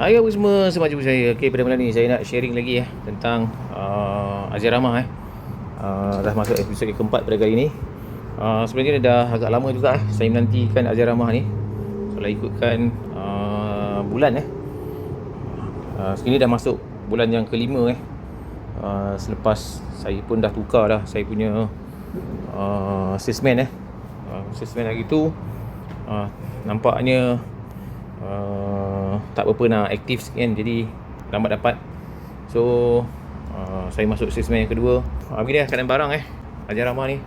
Hai apa semua, selamat jumpa saya. Okay, pada malam ni saya nak sharing lagi eh Tentang uh, Azir Rahmah eh. Uh, Dah masuk episod yang keempat pada kali ni. Uh, Sebenarnya dah agak lama juga eh Saya menantikan Azir Rahmah ni. Kalau ikutkan uh, bulan eh. Uh, Sekini dah masuk bulan yang kelima eh. Uh, Selepas saya pun dah tukar dah Saya punya uh, salesman eh. Uh, Salesman hari tu uh, Nampaknya uh, tak berapa nak aktif kan jadi lambat dapat. So uh, saya masuk salesman yang kedua. Uh, begini lah keadaan barang eh. Ajar Rahmah ni.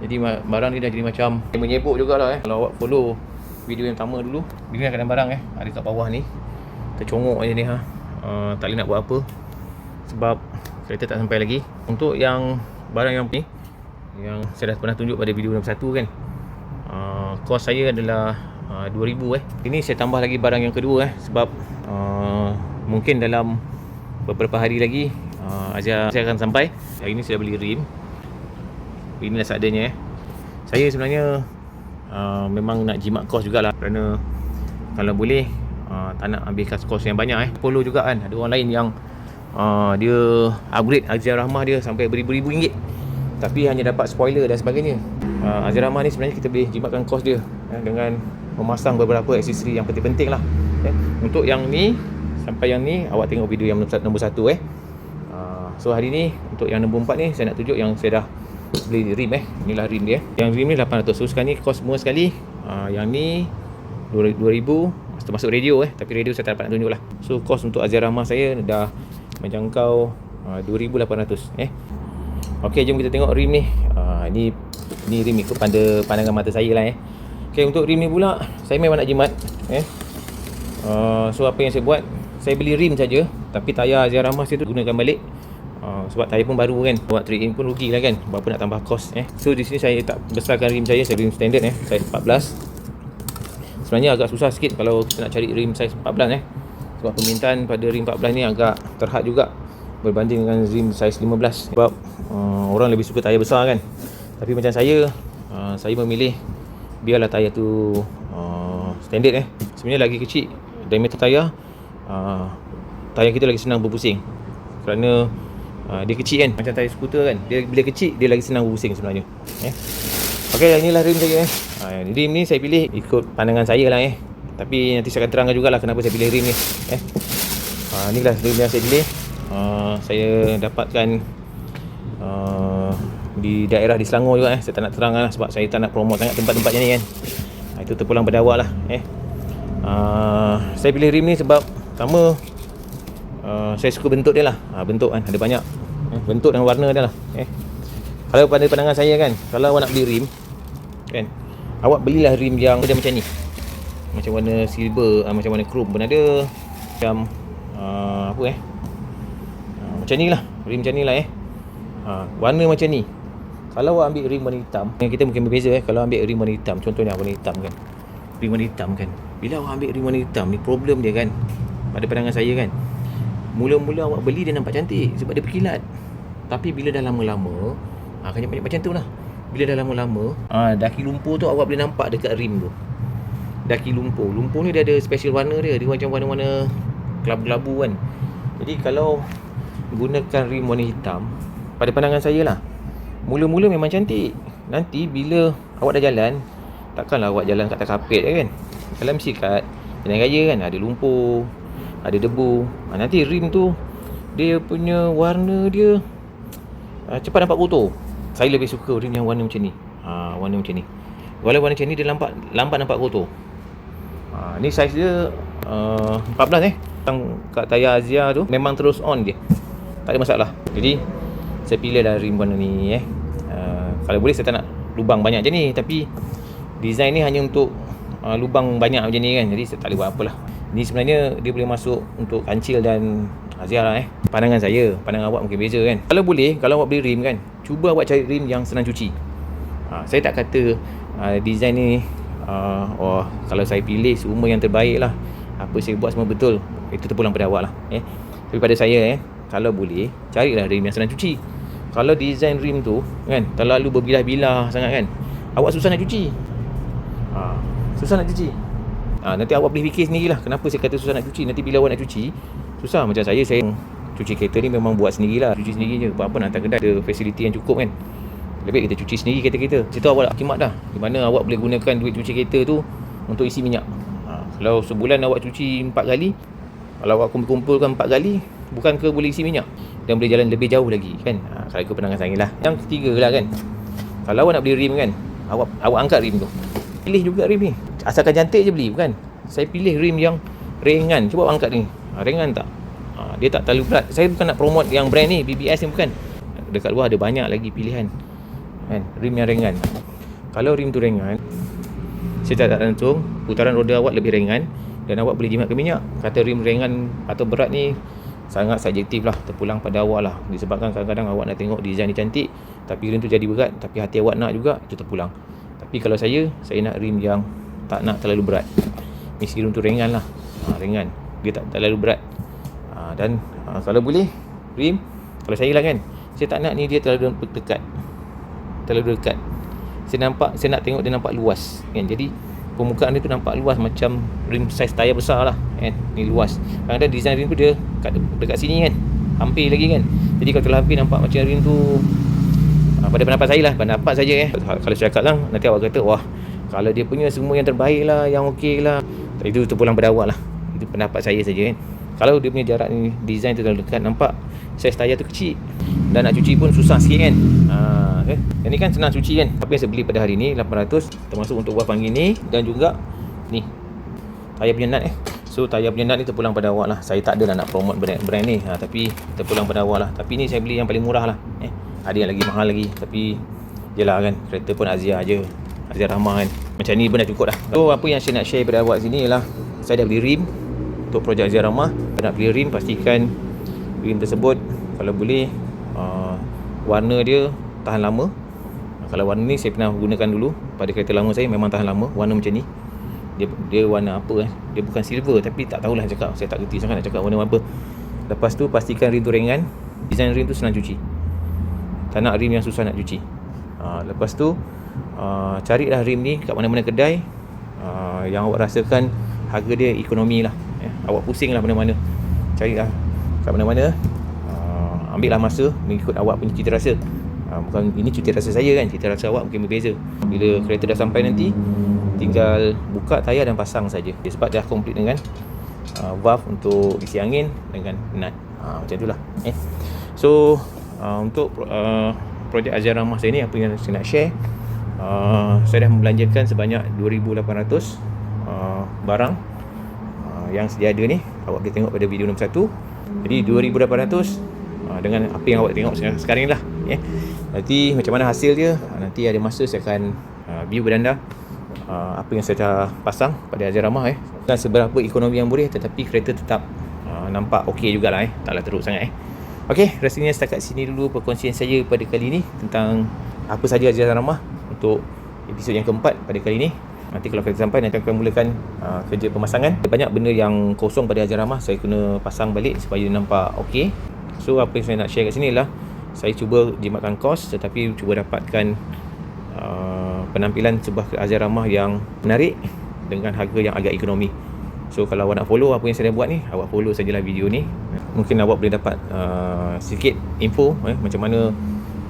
Jadi barang ni dah jadi macam menyebuk jugalah eh. Kalau awak follow video yang pertama dulu begini lah keadaan barang eh. Ada kat bawah ni. Tercongok je ni ha. Uh, tak boleh nak buat apa. Sebab kereta tak sampai lagi. Untuk yang barang yang ni yang saya dah pernah tunjuk pada video nombor 1 kan. Uh, kos saya adalah uh, 2000 eh. Ini saya tambah lagi barang yang kedua eh sebab uh, mungkin dalam beberapa hari lagi uh, Azia saya akan sampai. Hari ni saya dah beli rim. Inilah seadanya eh. Saya sebenarnya uh, memang nak jimat kos jugalah kerana kalau boleh uh, tak nak ambil kos yang banyak eh. Follow juga kan ada orang lain yang uh, dia upgrade Azia Rahmah dia sampai beribu-ribu ringgit. Tapi hanya dapat spoiler dan sebagainya. Uh, Azir Rahman ni sebenarnya kita boleh jimatkan kos dia eh, dengan memasang beberapa aksesori yang penting-penting lah eh. untuk yang ni sampai yang ni awak tengok video yang nombor satu eh. Uh, so hari ni untuk yang nombor empat ni saya nak tunjuk yang saya dah beli rim eh. Inilah rim dia. Yang rim ni 800 so sekarang ni kos semua sekali. Uh, yang ni 2000 termasuk radio eh. Tapi radio saya tak dapat nak tunjuk lah. So kos untuk Azir Rahman saya dah menjangkau uh, 2800 eh. Okey, jom kita tengok rim ni. Uh, ni ni rim ikut pada pandangan mata saya lah eh. Okey, untuk rim ni pula saya memang nak jimat eh. Uh, so apa yang saya buat? Saya beli rim saja, tapi tayar Azia Rahmah tu gunakan balik. Uh, sebab tayar pun baru kan. Buat trade in pun rugi lah kan. Berapa nak tambah kos eh. So di sini saya tak besarkan rim saya, saya rim standard eh, size 14. Sebenarnya agak susah sikit kalau kita nak cari rim size 14 eh. Sebab permintaan pada rim 14 ni agak terhad juga berbanding dengan rim size 15 sebab uh, orang lebih suka tayar besar kan tapi macam saya uh, saya memilih biarlah tayar tu uh, standard eh. Sebenarnya lagi kecil diameter tayar uh, tayar kita lagi senang berpusing. Kerana uh, dia kecil kan. Macam tayar skuter kan dia bila kecil dia lagi senang berpusing sebenarnya eh. Okey inilah rim saya eh. Uh, rim ni saya pilih ikut pandangan saya lah eh. Tapi nanti saya akan terangkan jugalah kenapa saya pilih rim ni eh. Uh, inilah rim yang saya pilih. Uh, saya dapatkan uh, di daerah di Selangor juga eh. Saya tak nak terangkan lah sebab saya tak nak promote sangat tempat-tempat ni kan. Uh, itu terpulang berdawak lah eh. Uh, saya pilih rim ni sebab pertama uh, saya suka bentuk dia lah. Uh, bentuk kan ada banyak eh, bentuk dan warna dia lah eh. Kalau pada pandangan saya kan, kalau awak nak beli rim kan, awak belilah rim yang dia macam ni. Macam warna silver, uh, macam warna chrome pun ada. Macam uh, apa eh? macam ni lah rim macam ni lah eh ha, warna macam ni kalau awak ambil rim warna hitam kita mungkin berbeza eh kalau ambil rim warna hitam contohnya warna hitam kan. Rim warna hitam kan. Bila awak ambil rim warna hitam ni problem dia kan pada pandangan saya kan. Mula-mula awak beli dia nampak cantik sebab dia berkilat tapi bila dah lama-lama ha, kan banyak macam tu lah. Bila dah lama-lama ha, daki lumpur tu awak boleh nampak dekat rim tu. Daki lumpur. Lumpur ni dia ada special warna dia. Dia macam warna-warna kelabu-kelabu kan. Jadi kalau gunakan rim warna hitam pada pandangan saya lah mula-mula memang cantik. Nanti bila awak dah jalan takkanlah awak jalan kat atas kapet kan. Kalau mesti kat jalan raya kan ada lumpur ada debu. Ha, nanti rim tu dia punya warna dia uh, cepat nampak kotor. Saya lebih suka rim yang warna macam ni. Ha, warna macam ni. Walau warna macam ni dia lambat lambat nampak kotor. Ha, ni saiz dia uh, 14 eh. Kat tayar Azia tu memang terus on je. Tak ada masalah. Jadi saya pilih dah rim warna ni eh. Uh, kalau boleh saya tak nak lubang banyak je ni tapi design ni hanya untuk uh, lubang banyak macam ni kan. Jadi saya tak boleh buat apalah. Ni sebenarnya dia boleh masuk untuk kancil dan Azia lah eh. Pandangan saya pandangan awak mungkin beza kan. Kalau boleh kalau awak beli rim kan cuba awak cari rim yang senang cuci. Uh, saya tak kata uh, design ni uh, oh kalau saya pilih semua yang terbaik lah. Apa saya buat semua betul itu terpulang pada awak lah eh. Tapi pada saya eh kalau boleh carilah rim yang senang cuci kalau design rim tu kan terlalu berbilah-bilah sangat kan awak susah nak cuci. Ha, susah nak cuci. Ha, Nanti awak boleh fikir sendirilah Kenapa saya kata susah nak cuci. Nanti bila awak nak cuci Susah. Macam saya Saya cuci kereta ni memang buat sendirilah. Cuci sendiri je. Apa-apa nak hantar kedai Ada fasiliti yang cukup kan. Lebih kita cuci sendiri kereta kita. Situ awak kimat dah. Di mana awak boleh gunakan duit cuci kereta tu Untuk isi minyak. Ha, Kalau sebulan awak cuci 4 kali Kalau awak kumpul-kumpulkan 4 kali Bukan ke boleh isi minyak Dan boleh jalan lebih jauh lagi kan? Ha, Kalau ikut penangan saya lah. Yang ketiga lah kan? Kalau awak nak beli rim kan? Awak awak angkat rim tu. Pilih juga rim ni. Asalkan cantik je beli bukan? Saya pilih rim yang ringan. Cuba angkat ni. Ha, Ringan tak? Ha, Dia tak terlalu berat. Saya bukan nak promote yang brand ni BBS ni bukan? Dekat luar ada banyak lagi pilihan. Kan? Rim yang ringan. Kalau rim tu ringan Saya tak langsung. Putaran roda awak lebih ringan Dan awak boleh jimat ke minyak. Kata rim ringan atau berat ni sangat subjektif lah terpulang pada awak lah. Disebabkan kadang-kadang awak nak tengok design ni cantik tapi rim tu jadi berat tapi hati awak nak juga itu terpulang. Tapi kalau saya saya nak rim yang tak nak terlalu berat. Mesti rim tu ringan lah. Ha, ringan. Dia tak terlalu berat. Ha, dan ha, kalau boleh rim kalau saya lah kan saya tak nak ni dia terlalu dekat. Terlalu dekat. Saya nampak saya nak tengok dia nampak luas kan. Jadi permukaan dia tu nampak luas macam rim size tayar besar lah. Kan ni luas. Kadang-kadang design rim tu dia kat, dekat sini kan hampir lagi kan. Jadi kalau hampir nampak macam rim tu uh, pada pendapat saya lah pendapat saja eh. Kalau saya cakap lah nanti awak kata wah kalau dia punya semua yang terbaik lah yang okey lah. Itu terpulang pada awak lah. Itu pendapat saya saja kan kalau dia punya jarak ni design tu terlalu dekat nampak saiz tayar tu kecil. Dan nak cuci pun susah sikit kan? Ha, okay. yang ni kan senang cuci kan? Apa yang saya beli pada hari ni 800 termasuk untuk buah panggil ni dan juga ni tayar punya nut eh. So tayar punya nut ni terpulang pada awak lah. Saya tak ada lah nak promote brand, brand ni. Ha, tapi terpulang pada awak lah. Tapi ni saya beli yang paling murah lah eh. ada yang lagi mahal lagi tapi yelah kan kereta pun Azia je. Azia Rahmah kan. Macam ni pun dah cukup dah. So apa yang saya nak share pada awak sini ialah saya dah beli rim untuk projek Azia Rahmah nak beli rim pastikan rim tersebut kalau boleh uh, warna dia tahan lama. Kalau warna ni saya pernah gunakan dulu pada kereta lama saya memang tahan lama warna macam ni. Dia dia warna apa eh? Dia bukan silver tapi tak tahulah cakap. Saya tak kerti sangat nak cakap warna apa. Lepas tu pastikan rim tu ringan design rim tu senang cuci. Tak nak rim yang susah nak cuci. Uh, lepas tu uh, carilah rim ni kat mana-mana kedai. Uh, yang awak rasakan harga dia ekonomi lah. Awak pusing lah mana-mana. Carilah kat mana-mana. Uh, ambil lah masa mengikut awak punya cita rasa. Uh, bukan ini cita rasa saya kan cita rasa awak mungkin berbeza. Bila kereta dah sampai nanti tinggal buka tayar dan pasang saja. Dia sebab dah komplit dengan uh, valve untuk isi angin dengan nut. Uh, macam itulah eh. So uh, untuk uh, projek Azhar Ramah saya ni apa yang saya nak share? Uh, saya dah membelanjakan sebanyak 2800 uh, barang yang sedia ada ni awak boleh tengok pada video nombor 1 jadi 2800 uh, dengan apa yang awak tengok sekarang, ni lah yeah. nanti macam mana hasil dia uh, nanti ada masa saya akan uh, view pada anda uh, apa yang saya dah pasang pada Azhar Ramah eh. dan seberapa ekonomi yang boleh tetapi kereta tetap uh, nampak okey jugalah eh. taklah teruk sangat eh. Okey, rasanya setakat sini dulu perkongsian saya pada kali ini tentang apa saja Azhar Ramah untuk episod yang keempat pada kali ini. Nanti kalau kereta sampai nanti akan mulakan uh, kerja pemasangan. Banyak benda yang kosong pada Azhar Ramah saya kena pasang balik supaya dia nampak okey. So apa yang saya nak share kat sini lah saya cuba jimatkan kos tetapi cuba dapatkan uh, penampilan sebuah Azhar Ramah yang menarik dengan harga yang agak ekonomi. So kalau awak nak follow apa yang saya buat ni, awak follow sajalah video ni. Mungkin awak boleh dapat uh, sikit info eh, macam mana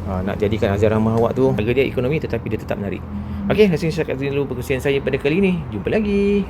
uh, nak jadikan Azhar Ramah awak tu. Harga dia ekonomi tetapi dia tetap menarik. Okey, saya sini dulu perkongsian saya pada kali ini. Jumpa lagi.